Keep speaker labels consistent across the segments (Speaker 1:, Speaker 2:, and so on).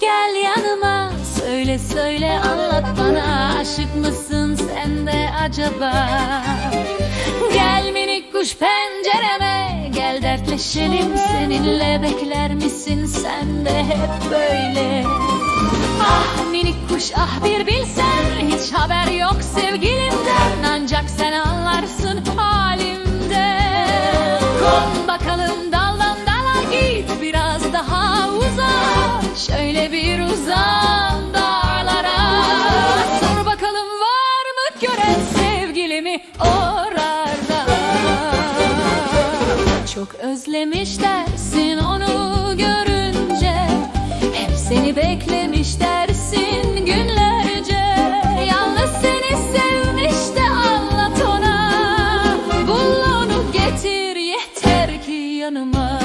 Speaker 1: gel yanıma. Söyle söyle anlat bana. Aşık mısın sen de acaba? Gel minik kuş pencereme. Gel dertleşelim seninle. Bekler misin sen de hep böyle? Ah minik kuş ah bir bilsen. Hiç haber yok sevgilimden. Ancak sen anlarsın halimden Çok özlemiş dersin onu görünce. Hep seni beklemiş dersin günlerce. Yalnız seni sevmiş de anlat ona. Bul onu getir yeter ki yanıma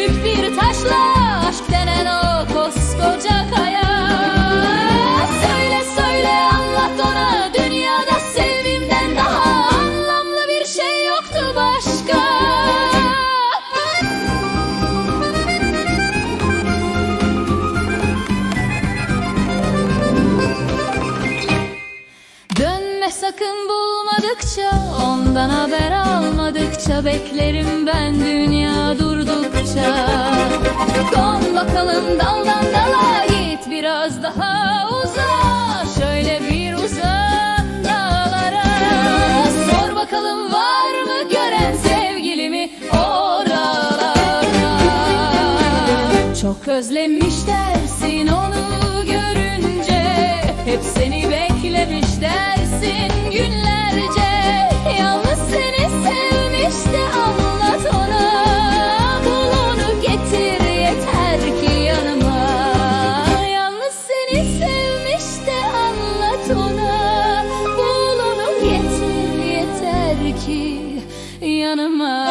Speaker 1: küçük bir taşla yakın bulmadıkça Ondan haber almadıkça Beklerim ben dünya durdukça. Kon bakalım daldan dala Git biraz daha uza. Şöyle bir uza dağlara. Sor bakalım var mı gören sevgilimi oralarda Çok özlemiş dersin onu görünce Hep seni beklemiş dersin Yalnız seni sevmiş anlat ona. Kolunu getir yeter ki yanıma. Yalnız seni sevmiş anlat ona. Kolunu getir yeter ki yanıma.